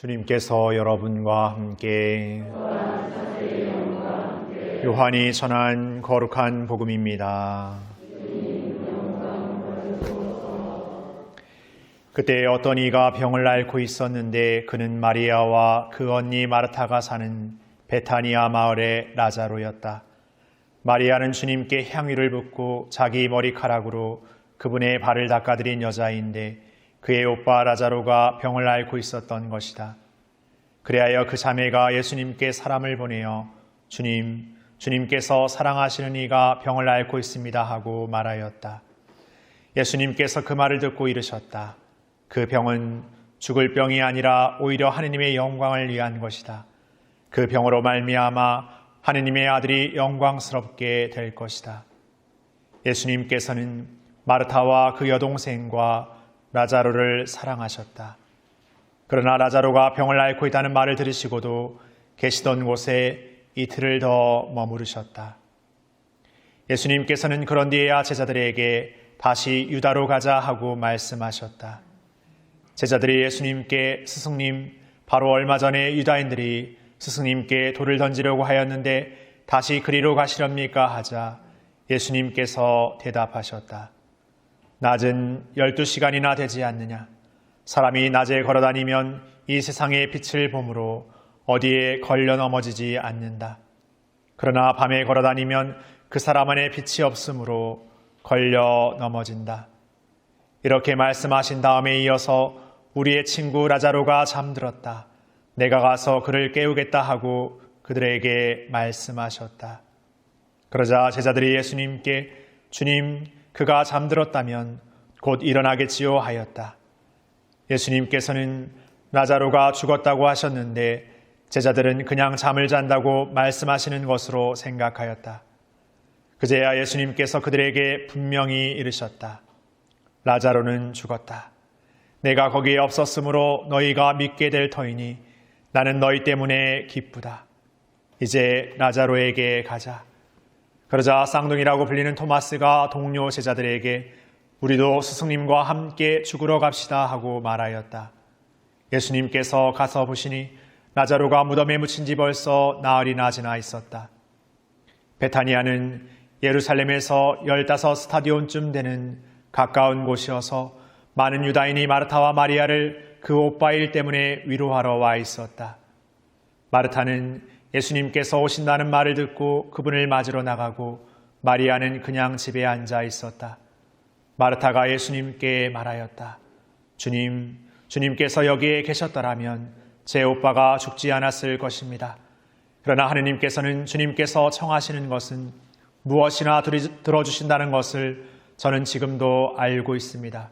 주님께서 여러분과 함께 요한이 전한 거룩한 복음입니다. 그때 어떤 이가 병을 앓고 있었는데 그는 마리아와 그 언니 마르타가 사는 베타니아 마을의 라자로였다. 마리아는 주님께 향유를 붓고 자기 머리카락으로 그분의 발을 닦아드린 여자인데 그의 오빠 라자로가 병을 앓고 있었던 것이다. 그리하여 그 자매가 예수님께 사람을 보내어 주님, 주님께서 사랑하시는 이가 병을 앓고 있습니다 하고 말하였다. 예수님께서 그 말을 듣고 이르셨다. 그 병은 죽을 병이 아니라 오히려 하느님의 영광을 위한 것이다. 그 병으로 말미암아 하느님의 아들이 영광스럽게 될 것이다. 예수님께서는 마르타와 그 여동생과 라자로를 사랑하셨다. 그러나 라자로가 병을 앓고 있다는 말을 들으시고도 계시던 곳에 이틀을 더 머무르셨다. 예수님께서는 그런 뒤에야 제자들에게 다시 유다로 가자 하고 말씀하셨다. 제자들이 예수님께 스승님, 바로 얼마 전에 유다인들이 스승님께 돌을 던지려고 하였는데 다시 그리로 가시렵니까 하자 예수님께서 대답하셨다. 낮은 12시간이나 되지 않느냐? 사람이 낮에 걸어 다니면 이 세상의 빛을 보므로 어디에 걸려 넘어지지 않는다. 그러나 밤에 걸어 다니면 그 사람 안에 빛이 없으므로 걸려 넘어진다. 이렇게 말씀하신 다음에 이어서 우리의 친구 라자로가 잠들었다. 내가 가서 그를 깨우겠다 하고 그들에게 말씀하셨다. 그러자 제자들이 예수님께 주님, 그가 잠들었다면 곧 일어나겠지요 하였다. 예수님께서는 라자로가 죽었다고 하셨는데 제자들은 그냥 잠을 잔다고 말씀하시는 것으로 생각하였다. 그제야 예수님께서 그들에게 분명히 이르셨다. 라자로는 죽었다. 내가 거기에 없었으므로 너희가 믿게 될 터이니 나는 너희 때문에 기쁘다. 이제 라자로에게 가자. 그러자 쌍둥이라고 불리는 토마스가 동료 제자들에게 우리도 스승님과 함께 죽으러 갑시다 하고 말하였다. 예수님께서 가서 보시니 라자로가 무덤에 묻힌 지 벌써 나흘이나 지나 있었다. 베타니아는 예루살렘에서 15 스타디온쯤 되는 가까운 곳이어서 많은 유다인이 마르타와 마리아를 그 오빠 일 때문에 위로하러 와 있었다. 마르타는 예수님께서 오신다는 말을 듣고 그분을 맞으러 나가고 마리아는 그냥 집에 앉아 있었다. 마르타가 예수님께 말하였다. 주님, 주님께서 여기에 계셨더라면 제 오빠가 죽지 않았을 것입니다. 그러나 하느님께서는 주님께서 청하시는 것은 무엇이나 들어주신다는 것을 저는 지금도 알고 있습니다.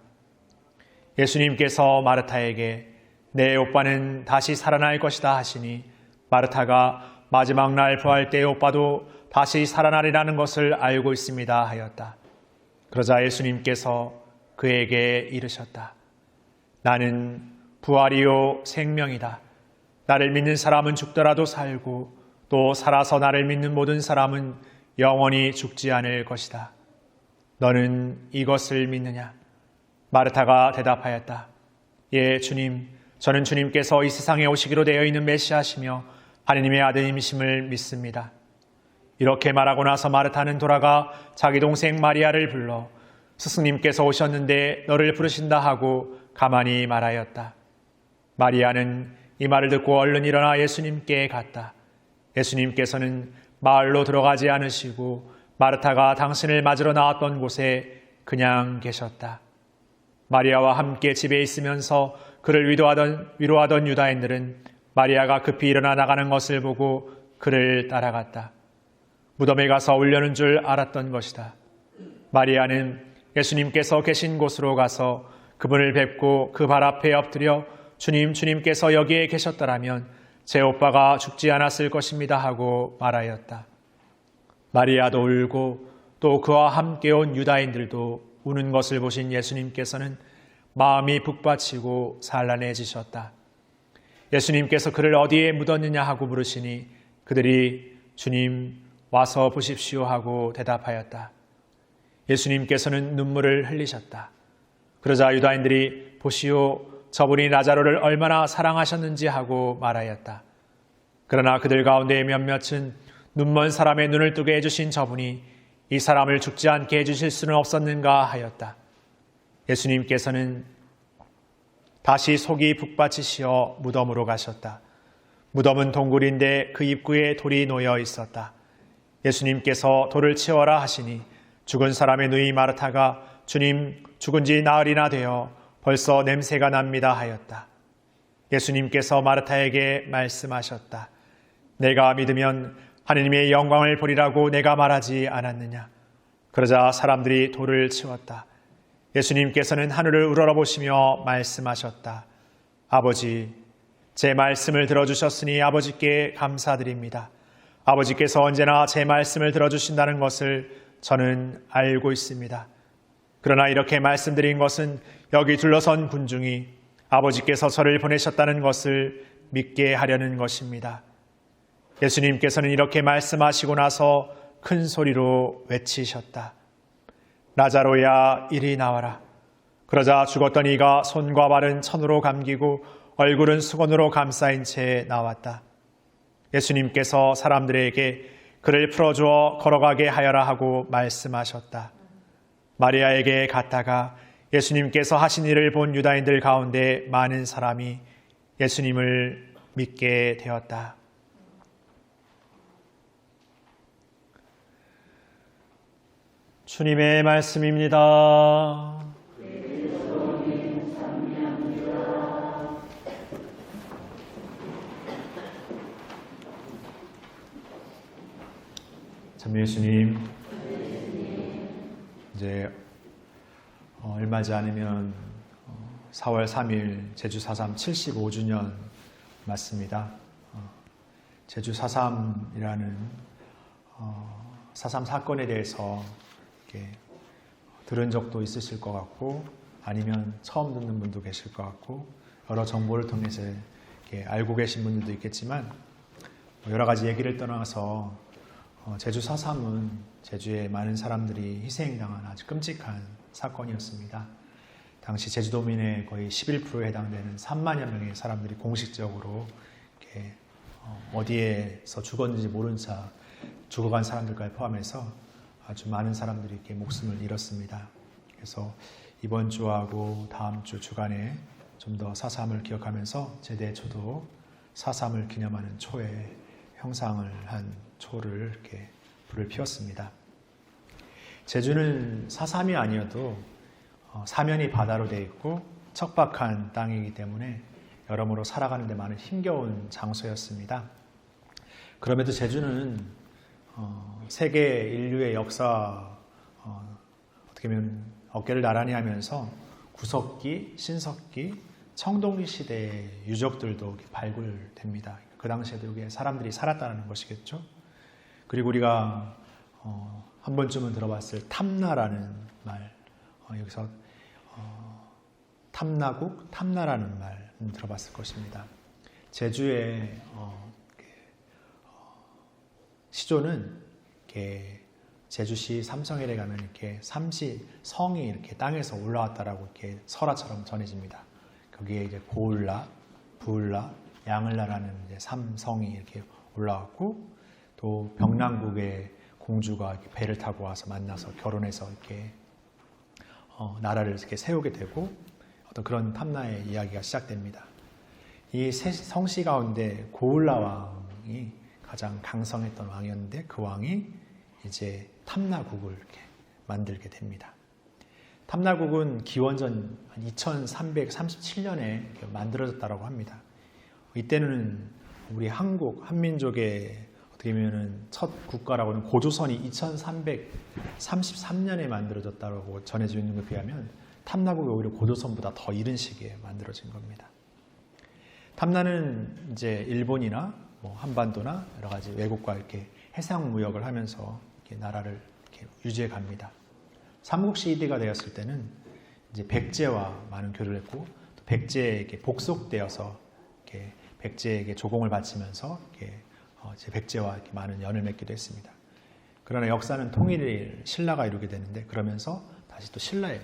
예수님께서 마르타에게 내 오빠는 다시 살아날 것이다 하시니 마르타가 마지막 날 부활 때 오빠도 다시 살아나리라는 것을 알고 있습니다 하였다. 그러자 예수님께서 그에게 이르셨다. 나는 부활이요 생명이다. 나를 믿는 사람은 죽더라도 살고 또 살아서 나를 믿는 모든 사람은 영원히 죽지 않을 것이다. 너는 이것을 믿느냐? 마르타가 대답하였다. 예, 주님. 저는 주님께서 이 세상에 오시기로 되어 있는 메시아시며 하느님의 아들님이심을 믿습니다. 이렇게 말하고 나서 마르타는 돌아가 자기 동생 마리아를 불러 스승님께서 오셨는데 너를 부르신다 하고 가만히 말하였다. 마리아는 이 말을 듣고 얼른 일어나 예수님께 갔다. 예수님께서는 마을로 들어가지 않으시고 마르타가 당신을 맞으러 나왔던 곳에 그냥 계셨다. 마리아와 함께 집에 있으면서 그를 위로하던, 위로하던 유다인들은 마리아가 급히 일어나 나가는 것을 보고 그를 따라갔다. 무덤에 가서 울려는 줄 알았던 것이다. 마리아는 예수님께서 계신 곳으로 가서 그분을 뵙고 그 발 앞에 엎드려 주님, 주님께서 여기에 계셨더라면 제 오빠가 죽지 않았을 것입니다 하고 말하였다. 마리아도 울고 또 그와 함께 온 유다인들도 우는 것을 보신 예수님께서는 마음이 북받치고 산란해지셨다. 예수님께서 그를 어디에 묻었느냐 하고 물으시니 그들이 주님 와서 보십시오 하고 대답하였다. 예수님께서는 눈물을 흘리셨다. 그러자 유다인들이 보시오 저분이 나자로를 얼마나 사랑하셨는지 하고 말하였다. 그러나 그들 가운데 몇몇은 눈먼 사람의 눈을 뜨게 해주신 저분이 이 사람을 죽지 않게 해주실 수는 없었는가 하였다. 예수님께서는 다시 속이 북받치시어 무덤으로 가셨다. 무덤은 동굴인데 그 입구에 돌이 놓여 있었다. 예수님께서 돌을 치워라 하시니 죽은 사람의 누이 마르타가 주님 죽은 지 나흘이나 되어 벌써 냄새가 납니다 하였다. 예수님께서 마르타에게 말씀하셨다. 내가 믿으면 하느님의 영광을 보리라고 내가 말하지 않았느냐. 그러자 사람들이 돌을 치웠다. 예수님께서는 하늘을 우러러보시며 말씀하셨다. 아버지, 제 말씀을 들어주셨으니 아버지께 감사드립니다. 아버지께서 언제나 제 말씀을 들어주신다는 것을 저는 알고 있습니다. 그러나 이렇게 말씀드린 것은 여기 둘러선 군중이 아버지께서 저를 보내셨다는 것을 믿게 하려는 것입니다. 예수님께서는 이렇게 말씀하시고 나서 큰 소리로 외치셨다. 나자로야 이리 나와라. 그러자 죽었던 이가 손과 발은 천으로 감기고 얼굴은 수건으로 감싸인 채 나왔다. 예수님께서 사람들에게 그를 풀어주어 걸어가게 하여라 하고 말씀하셨다. 마리아에게 갔다가 예수님께서 하신 일을 본 유다인들 가운데 많은 사람이 예수님을 믿게 되었다. 주님의 말씀입니다. 참 예수님, 이제 어, 얼마지 않으면 어, 4월 3일 제주 4.3 75주년 맞습니다. 어, 제주 4.3이라는 4.3 사건에 대해서 들은 적도 있으실 것 같고 아니면 처음 듣는 분도 계실 것 같고 여러 정보를 통해서 알고 계신 분들도 있겠지만 뭐 여러 가지 얘기를 떠나서 어, 제주 4.3은 제주에 많은 사람들이 희생당한 아주 끔찍한 사건이었습니다. 당시 제주도민의 거의 11%에 해당되는 3만여 명의 사람들이 공식적으로 어, 어디에서 죽었는지 모른 채 죽어간 사람들까지 포함해서 아주 많은 사람들이 이렇게 목숨을 잃었습니다. 그래서 이번 주하고 다음 주 주간에 좀 더 사삼을 기억하면서 제대 초도 사삼을 기념하는 초에 형상을 한 초를 이렇게 불을 피웠습니다. 제주는 사삼이 아니어도 어, 사면이 바다로 되어 있고 척박한 땅이기 때문에 여러모로 살아가는데 많은 힘겨운 장소였습니다. 그럼에도 제주는 어, 세계 인류의 역사 어, 떻게 보면 어깨를 나란히 하면서 구석기, 신석기, 청동기 시대의 유적들도 발굴됩니다. 그 당시에도 여기에 사람들이 살았다는 것이겠죠. 그리고 우리가 어, 한 번쯤은 들어봤을 탐나라는 말, 어, 여기서 어, 탐나국, 탐나라는 말 들어봤을 것입니다. 제주의 어, 시조는 이렇게 제주시 삼성일에 가면 이렇게 삼시 성이 이렇게 땅에서 올라왔다라고 이렇게 설화처럼 전해집니다. 거기에 이제 고을라, 부을라, 양을라라는 이제 삼성이 이렇게 올라왔고 또 병남국의 공주가 이렇게 배를 타고 와서 만나서 결혼해서 이렇게 어, 나라를 이렇게 세우게 되고 어떤 그런 탐나의 이야기가 시작됩니다. 이 성씨 가운데 고을라 왕이 가장 강성했던 왕이었는데 그 왕이 이제 탐나국을 이렇게 만들게 됩니다. 탐나국은 기원전 2337년에 만들어졌다고 합니다. 이때는 우리 한국 한민족의 어떻게 보면은 첫 국가라고는 고조선이 2333년에 만들어졌다고 전해져 있는 것에 비하면 탐나국이 오히려 고조선보다 더 이른 시기에 만들어진 겁니다. 탐나는 이제 일본이나 뭐 한반도나 여러 가지 외국과 이렇게 해상 무역을 하면서 이렇게 나라를 이렇게 유지해 갑니다. 삼국 시대가 되었을 때는 이제 백제와 많은 교류를 했고 또 백제에게 복속되어서 이렇게 백제에게 조공을 바치면서 이렇게 어, 제 백제와 이렇게 많은 연을 맺기도 했습니다. 그러나 역사는 통일을 신라가 이루게 되는데 그러면서 다시 또 신라에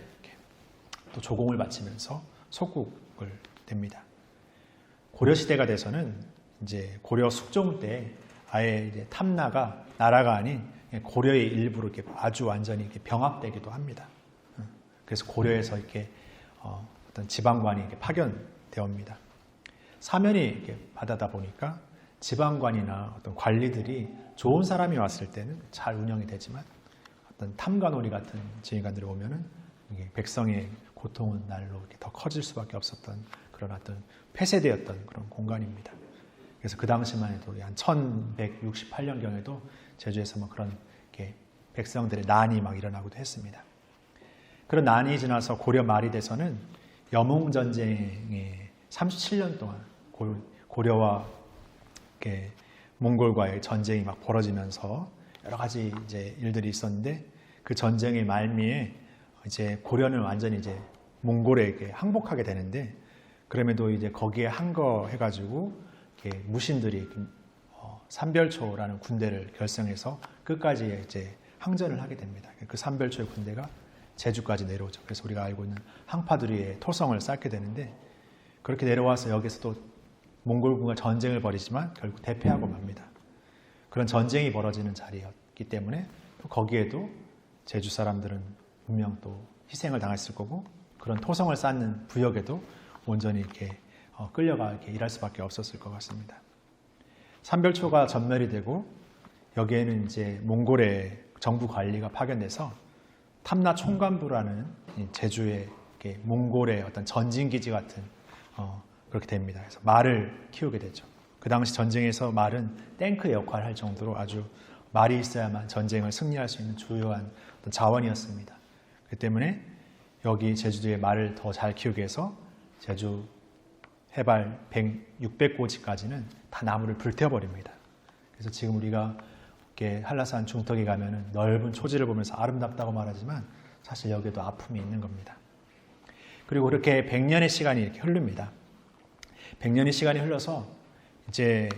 또 조공을 바치면서 속국을 됩니다. 고려 시대가 돼서는 이제 고려 숙종 때 아예 탐나가 나라가 아닌 고려의 일부로 이렇게 아주 완전히 이렇게 병합되기도 합니다. 어, 그래서 고려에서 이렇게 어, 어떤 지방관이 이렇게 파견되옵니다. 사면이 이렇게 받아다 보니까 지방관이나 어떤 관리들이 좋은 사람이 왔을 때는 잘 운영이 되지만 어떤 탐관오리 같은 지휘관들이 오면은 백성의 고통은 날로 더 커질 수밖에 없었던 그런 어떤 폐쇄되었던 그런 공간입니다. 그래서 그 당시만 해도 한 1168년경에도 제주에서 뭐 그런 백성들의 난이 막 일어나기도 했습니다. 그런 난이 지나서 고려 말이 돼서는 여몽 전쟁에 37년 동안 고- 고려와 몽골과의 전쟁이 막 벌어지면서 여러 가지 이제 일들이 있었는데 그 전쟁의 말미에 이제 고려는 완전히 이제 몽골에게 항복하게 되는데 그럼에도 이제 거기에 한거 해가지고 무신들이 어, 삼별초라는 군대를 결성해서 끝까지 이제 항전을 하게 됩니다. 그 삼별초의 군대가 제주까지 내려오죠. 그래서 우리가 알고 있는 항파두리의 토성을 쌓게 되는데 그렇게 내려와서 여기서 또 몽골군과 전쟁을 벌이지만 결국 대패하고 맙니다. 그런 전쟁이 벌어지는 자리였기 때문에 또 거기에도 제주 사람들은 분명 또 희생을 당했을 거고 그런 토성을 쌓는 부역에도 온전히 이렇게 어, 끌려가 이렇게 일할 수밖에 없었을 것 같습니다. 삼별초가 전멸이 되고 여기에는 이제 몽골의 정부 관리가 파견돼서 탐나 총관부라는 이 제주의 몽골의 어떤 전진 기지 같은 어, 그렇게 됩니다. 그래서 말을 키우게 되죠. 그 당시 전쟁에서 말은 탱크 역할을 할 정도로 아주 말이 있어야만 전쟁을 승리할 수 있는 주요한 어떤 자원이었습니다. 그 때문에 여기 제주도에 말을 더 잘 키우기 위해서 제주 해발 100, 600고지까지는 다 나무를 불태워버립니다. 그래서 지금 우리가 이렇게 한라산 중턱에 가면은 넓은 초지를 보면서 아름답다고 말하지만 사실 여기에도 아픔이 있는 겁니다. 그리고 그렇게 100년의 시간이 이렇게 흐릅니다. 100년의 시간이 흘러서 이제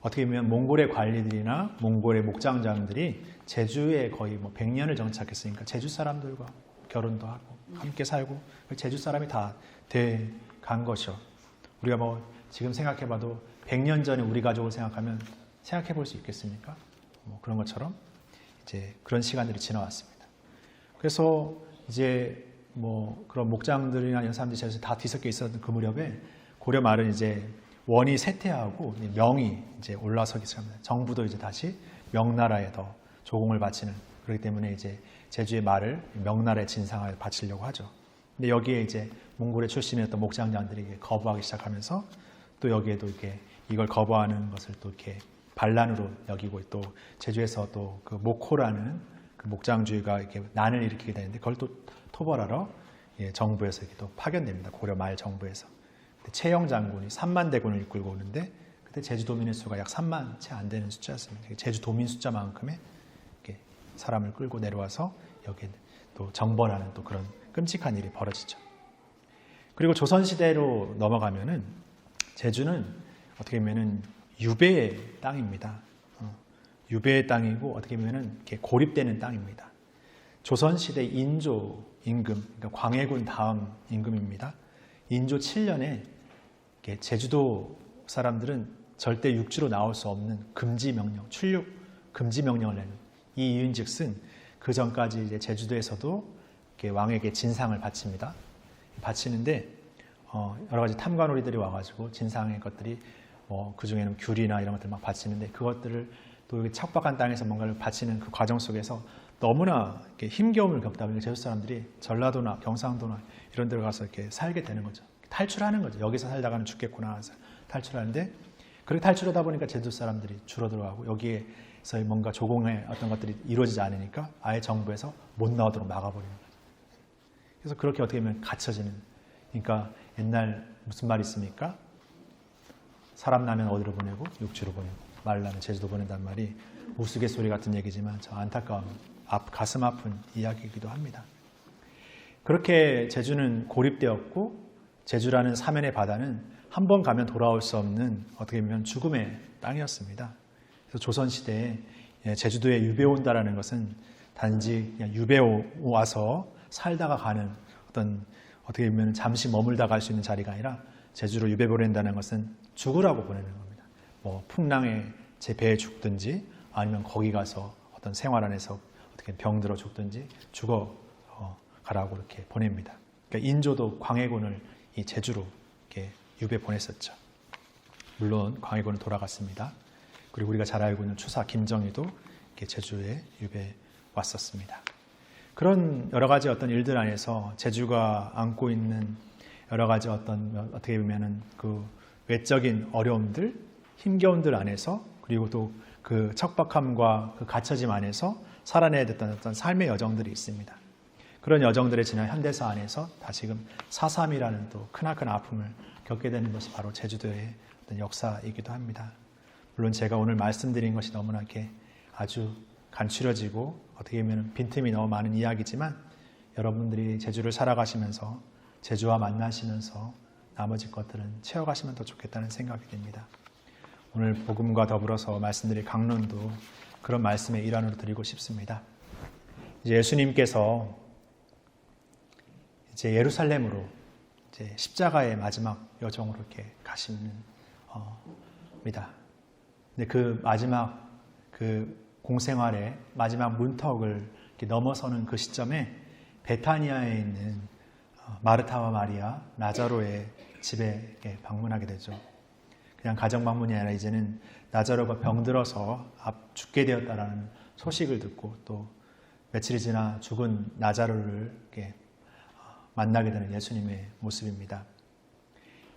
어떻게 보면 몽골의 관리들이나 몽골의 목장장들이 제주에 거의 뭐 100년을 정착했으니까 제주 사람들과 결혼도 하고 함께 살고 제주 사람이 다 돼 간 것이요. 우리가 뭐 지금 생각해봐도 100년 전에 우리 가족을 생각하면 생각해 볼 수 있겠습니까? 뭐 그런 것처럼 이제 그런 시간들이 지나왔습니다. 그래서 이제 뭐 그런 목장들이나 이런 사람들이 제주에 다 뒤섞여 있었던 그 무렵에 고려 말은 이제 원이 쇠퇴하고 명이 이제 올라서기 시작합니다. 정부도 이제 다시 명나라에 더 조공을 바치는 그렇기 때문에 이제 제주의 말을 명나라의 진상을 바치려고 하죠. 근데 여기에 이제 몽골의 출신이었던 목장장들이 이게 거부하기 시작하면서 또 여기에도 이렇게 이걸 거부하는 것을 또 이렇게 반란으로 여기고 또 제주에서 또그 목호라는 그 목장주의가 이렇게 난을 일으키게 되는데 그걸 또 토벌하러 예, 정부에서 이렇게 또 파견됩니다. 고려 말 정부에서. 최영 장군이 3만 대군을 이끌고 오는데 그때 제주도민의 수가 약 3만 채 안 되는 숫자였습니다. 제주도민 숫자만큼의 사람을 끌고 내려와서 여기에 또 정벌하는 또 그런 끔찍한 일이 벌어지죠. 그리고 조선 시대로 넘어가면은 제주는 어떻게 보면은 유배의 땅입니다. 어, 유배의 땅이고 어떻게 보면은 이렇게 고립되는 땅입니다. 조선 시대 인조 임금, 그러니까 광해군 다음 임금입니다. 인조 7년에 제주도 사람들은 절대 육지로 나올 수 없는 금지 명령, 출육 금지 명령을 내는 이 이윤즉슨 그 전까지 이제 제주도에서도 왕에게 진상을 바칩니다. 바치는데 어, 여러 가지 탐관오리들이 와가지고 진상의 것들이 뭐 그 중에는 귤이나 이런 것들 막 바치는데 그것들을 또 여기 척박한 땅에서 뭔가를 바치는 그 과정 속에서 너무나 힘겨움을 겪다 보니까 제주 사람들이 전라도나 경상도나 이런 데로 가서 이렇게 살게 되는 거죠. 탈출하는 거죠. 여기서 살다가는 죽겠구나 해서 탈출하는데 그렇게 탈출하다 보니까 제주 사람들이 줄어들어가고 여기에서 뭔가 조공의 어떤 것들이 이루어지지 않으니까 아예 정부에서 못 나오도록 막아버리는 거죠. 그래서 그렇게 어떻게 보면 갇혀지는. 그러니까 옛날 무슨 말이 있습니까? 사람 나면 어디로 보내고 육지로 보내고 말 나면 제주도 보낸단 말이 우스갯소리 같은 얘기지만 저 안타까운 앞, 가슴 아픈 이야기이기도 합니다. 그렇게 제주는 고립되었고 제주라는 사면의 바다는 한 번 가면 돌아올 수 없는 어떻게 보면 죽음의 땅이었습니다. 그래서 조선 시대에 예, 제주도에 유배 온다라는 것은 단지 유배 와서 살다가 가는 어떤 어떻게 보면 잠시 머물다 갈 수 있는 자리가 아니라 제주로 유배 보낸다는 것은 죽으라고 보내는 겁니다. 뭐 풍랑에 제 배에 죽든지 아니면 거기 가서 어떤 생활 안에서 어떻게 병들어 죽든지 죽어 어, 가라고 이렇게 보냅니다. 그러니까 인조도 광해군을 이 제주로 이렇게 유배 보냈었죠. 물론 광해군은 돌아갔습니다. 그리고 우리가 잘 알고 있는 추사 김정희도 제주에 유배 왔었습니다. 그런 여러 가지 어떤 일들 안에서 제주가 안고 있는 여러 가지 어떤 어떻게 보면은 그 외적인 어려움들, 힘겨움들 안에서 그리고 또 그 척박함과 그 갇혀짐 안에서 살아내야 됐던 어떤 삶의 여정들이 있습니다. 그런 여정들을 지난 현대사 안에서 다시금 사삼이라는 또 크나큰 아픔을 겪게 되는 것이 바로 제주도의 역사이기도 합니다. 물론 제가 오늘 말씀드린 것이 너무나 이렇게 아주 간추려지고 어떻게 보면 빈틈이 너무 많은 이야기지만 여러분들이 제주를 살아가시면서 제주와 만나시면서 나머지 것들은 채워가시면 더 좋겠다는 생각이 듭니다. 오늘 복음과 더불어서 말씀드릴 강론도 그런 말씀의 일환으로 드리고 싶습니다. 이제 예수님께서 이제 예루살렘으로 이제 십자가의 마지막 여정으로 이렇게 가시는 어 입니다. 근데 그 마지막 그 공생활의 마지막 문턱을 넘어서는 그 시점에 베타니아에 있는 어, 마르타와 마리아, 나자로의 집에 방문하게 되죠. 그냥 가정 방문이 아니라 이제는 나자로가 병들어서 죽게 되었다라는 소식을 듣고 또 며칠이 지나 죽은 나자로를 어, 만나게 되는 예수님의 모습입니다.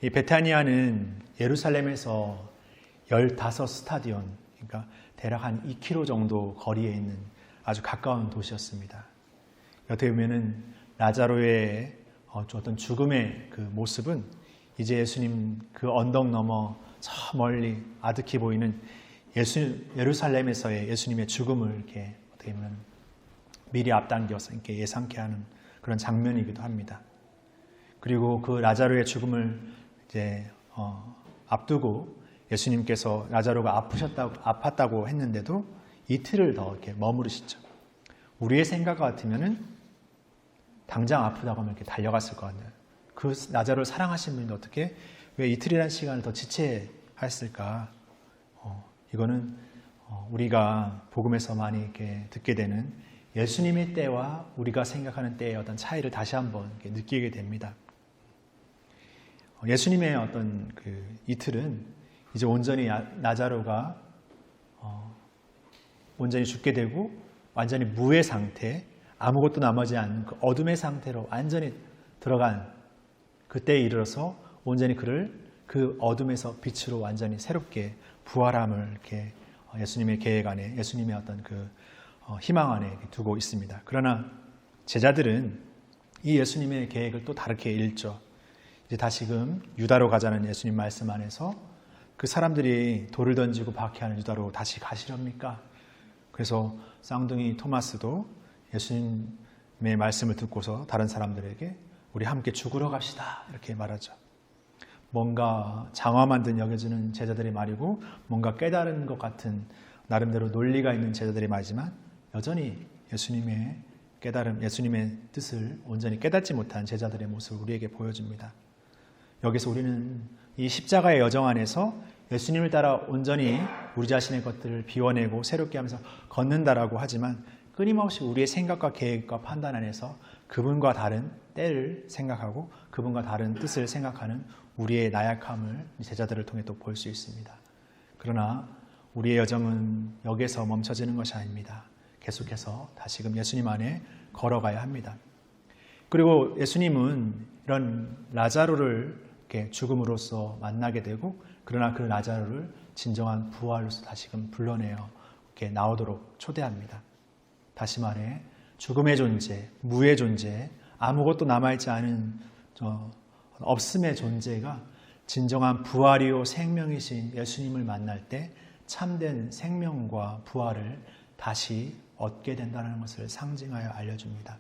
이 베타니아는 예루살렘에서 15 스타디온, 그러니까 대략 한 2km 정도 거리에 있는 아주 가까운 도시였습니다. 어떻게 보면은 나자로의 어, 어떤 죽음의 그 모습은 이제 예수님 그 언덕 너머 저 멀리 아득히 보이는 예수, 예루살렘에서의 예수님의 죽음을 이렇게 어떻게 보면 미리 앞당겨서 이렇게 예상케 하는 그런 장면이기도 합니다. 그리고 그 나자로의 죽음을 이제 어, 앞두고 예수님께서 나자로가 아프셨다고 아팠다고 했는데도 이틀을 더 이렇게 머무르시죠. 우리의 생각 같으면은 당장 아프다고 하면 이렇게 달려갔을 것 같아요. 그 나자로를 사랑하신 분이 어떻게 왜 이틀이라는 시간을 더 지체했을까? 어, 이거는 어, 우리가 복음에서 많이 이렇게 듣게 되는 예수님의 때와 우리가 생각하는 때의 어떤 차이를 다시 한번 느끼게 됩니다. 어, 예수님의 어떤 그 이틀은 이제 온전히 나자로가 어, 온전히 죽게 되고 완전히 무의 상태, 아무것도 남아지 않는 그 어둠의 상태로 완전히 들어간 그때에 이르러서 온전히 그를 그 어둠에서 빛으로 완전히 새롭게 부활함을 이렇게 어, 예수님의 계획 안에 예수님의 어떤 그 어, 희망 안에 두고 있습니다. 그러나 제자들은 이 예수님의 계획을 또 다르게 읽죠. 이제 다시금 유다로 가자는 예수님 말씀 안에서 그 사람들이 돌을 던지고 박해하는 유다로 다시 가시렵니까? 그래서 쌍둥이 토마스도 예수님의 말씀을 듣고서 다른 사람들에게 우리 함께 죽으러 갑시다 이렇게 말하죠. 뭔가 장화만 든 여겨지는 제자들의 말이고 뭔가 깨달은 것 같은 나름대로 논리가 있는 제자들의 말이지만 여전히 예수님의 깨달음, 예수님의 뜻을 온전히 깨닫지 못한 제자들의 모습을 우리에게 보여줍니다. 여기서 우리는 이 십자가의 여정 안에서 예수님을 따라 온전히 우리 자신의 것들을 비워내고 새롭게 하면서 걷는다라고 하지만 끊임없이 우리의 생각과 계획과 판단 안에서 그분과 다른 때를 생각하고 그분과 다른 뜻을 생각하는 우리의 나약함을 제자들을 통해 또 볼 수 있습니다. 그러나 우리의 여정은 여기서 멈춰지는 것이 아닙니다. 계속해서 다시금 예수님 안에 걸어가야 합니다. 그리고 예수님은 이런 라자로를 죽음으로써 만나게 되고 그러나 그 라자로를 진정한 부활로서 다시금 불러내어 이렇게 나오도록 초대합니다. 다시 말해 죽음의 존재, 무의 존재, 아무것도 남아있지 않은 없음의 존재가 진정한 부활이요 생명이신 예수님을 만날 때 참된 생명과 부활을 다시 얻게 된다는 것을 상징하여 알려줍니다.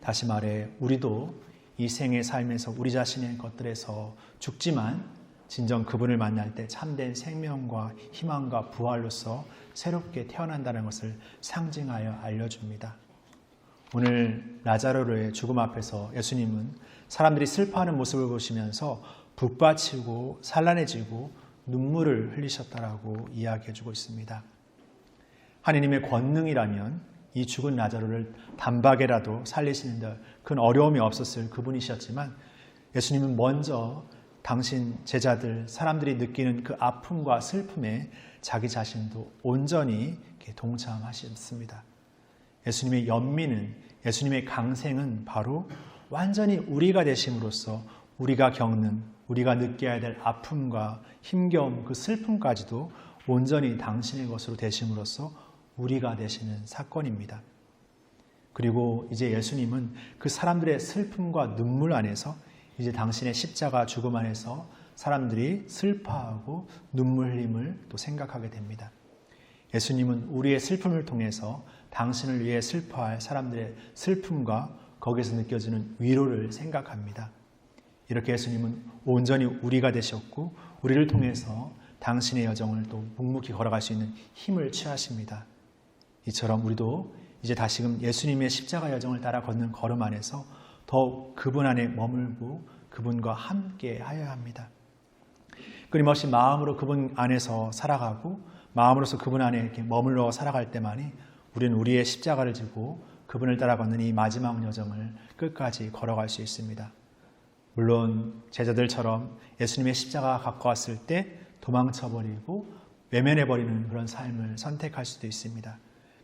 다시 말해 우리도 이 생의 삶에서 우리 자신의 것들에서 죽지만 진정 그분을 만날 때 참된 생명과 희망과 부활로서 새롭게 태어난다는 것을 상징하여 알려줍니다. 오늘 라자로의 죽음 앞에서 예수님은 사람들이 슬퍼하는 모습을 보시면서 북받치고 산란해지고 눈물을 흘리셨다라고 이야기해 주고 있습니다. 하느님의 권능이라면 이 죽은 나자로를 단박에라도 살리시는데 큰 어려움이 없었을 그분이셨지만 예수님은 먼저 당신 제자들, 사람들이 느끼는 그 아픔과 슬픔에 자기 자신도 온전히 동참하셨습니다. 예수님의 연민은, 예수님의 강생은 바로 완전히 우리가 되심으로써 우리가 겪는, 우리가 느껴야 될 아픔과 힘겨움, 그 슬픔까지도 온전히 당신의 것으로 되심으로써 우리가 되시는 사건입니다. 그리고 이제 예수님은 그 사람들의 슬픔과 눈물 안에서 이제 당신의 십자가 죽음 안에서 사람들이 슬퍼하고 눈물 흘림을 또 생각하게 됩니다. 예수님은 우리의 슬픔을 통해서 당신을 위해 슬퍼할 사람들의 슬픔과 거기서 느껴지는 위로를 생각합니다. 이렇게 예수님은 온전히 우리가 되셨고 우리를 통해서 당신의 여정을 또 묵묵히 걸어갈 수 있는 힘을 취하십니다. 이처럼 우리도 이제 다시금 예수님의 십자가 여정을 따라 걷는 걸음 안에서 더욱 그분 안에 머물고 그분과 함께 하여야 합니다. 끊임없이 마음으로 그분 안에서 살아가고 마음으로서 그분 안에 이렇게 머물러 살아갈 때만이 우리는 우리의 십자가를 지고 그분을 따라 걷는 이 마지막 여정을 끝까지 걸어갈 수 있습니다. 물론 제자들처럼 예수님의 십자가가 가까웠을 때 도망쳐버리고 외면해버리는 그런 삶을 선택할 수도 있습니다.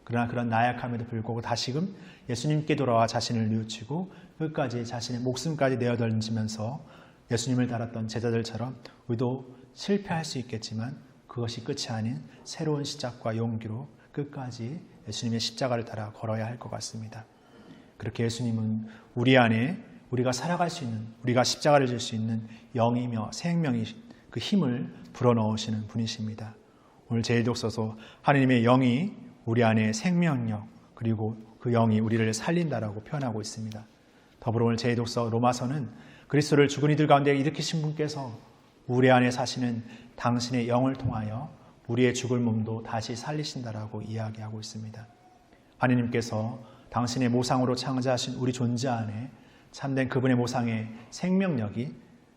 그러나 그런 나약함에도 불구하고 다시금 예수님께 돌아와 자신을 뉘우치고 끝까지 자신의 목숨까지 내어 던지면서 예수님을 따랐던 제자들처럼 우리도 실패할 수 있겠지만 그것이 끝이 아닌 새로운 시작과 용기로 끝까지 예수님의 십자가를 따라 걸어야 할 것 같습니다. 그렇게 예수님은 우리 안에 우리가 살아갈 수 있는 우리가 십자가를 질 수 있는 영이며 생명이 그 힘을 불어넣으시는 분이십니다. 오늘 제일독서서 하느님의 영이 우리 안에 생명력 그리고 그 영이 우리를 살린다라고 표현하고 있습니다. 더불어 오늘 제2독서 로마서는 그리스도를 죽은 이들 가운데 일으키신 분께서 우리 안에 사시는 당신의 영을 통하여 우리의 죽을 몸도 다시 살리신다라고 이야기하고 있습니다. 하느님께서 당신의 모상으로 창조하신 우리 존재 안에 참된 그분의 모상의 생명력이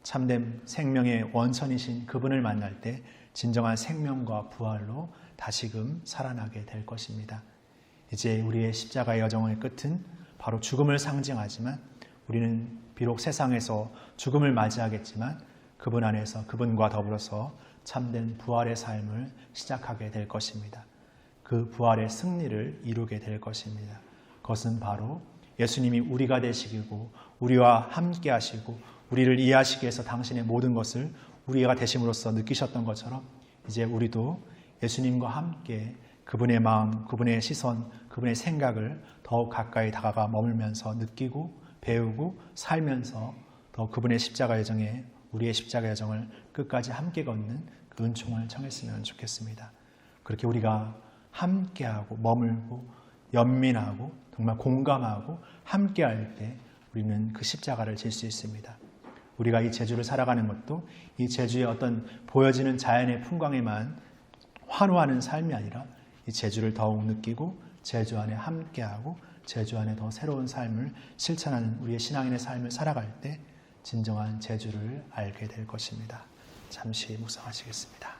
참된 생명의 원천이신 그분을 만날 때 진정한 생명과 부활로 다시금 살아나게 될 것입니다. 이제 우리의 십자가의 여정의 끝은 바로 죽음을 상징하지만 우리는 비록 세상에서 죽음을 맞이하겠지만 그분 안에서 그분과 더불어서 참된 부활의 삶을 시작하게 될 것입니다. 그 부활의 승리를 이루게 될 것입니다. 그것은 바로 예수님이 우리가 되시고 우리와 함께 하시고 우리를 이해하시기 위해서 당신의 모든 것을 우리가 되심으로써 느끼셨던 것처럼 이제 우리도 예수님과 함께 그분의 마음, 그분의 시선, 그분의 생각을 더욱 가까이 다가가 머물면서 느끼고 배우고 살면서 더 그분의 십자가 여정에 우리의 십자가 여정을 끝까지 함께 걷는 그 은총을 청했으면 좋겠습니다. 그렇게 우리가 함께하고 머물고 연민하고 정말 공감하고 함께할 때 우리는 그 십자가를 질 수 있습니다. 우리가 이 제주를 살아가는 것도 이 제주의 어떤 보여지는 자연의 풍광에만 환호하는 삶이 아니라 이 제주를 더욱 느끼고 제주 안에 함께하고 제주 안에 더 새로운 삶을 실천하는 우리의 신앙인의 삶을 살아갈 때 진정한 제주를 알게 될 것입니다. 잠시 묵상하시겠습니다.